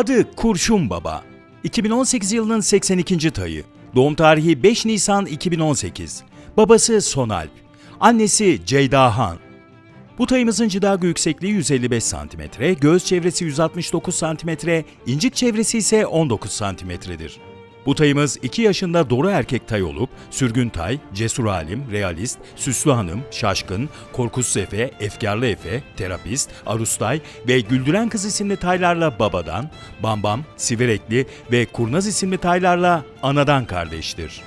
Adı Kurşun Baba. 2018 yılının 82. tayı. Doğum tarihi 5 Nisan 2018. Babası Sonalp. Annesi Ceyda Han. Bu tayımızın cidago yüksekliği 155 cm, göğüs çevresi 169 cm, incik çevresi ise 19 cm'dir. Bu tayımız 2 yaşında doğru erkek tay olup, sürgün tay, cesur alim, realist, süslü hanım, şaşkın, korkusuz efe, efkarlı efe, terapist, arustay ve güldüren kız isimli taylarla babadan, bambam, siverekli ve kurnaz isimli taylarla anadan kardeştir.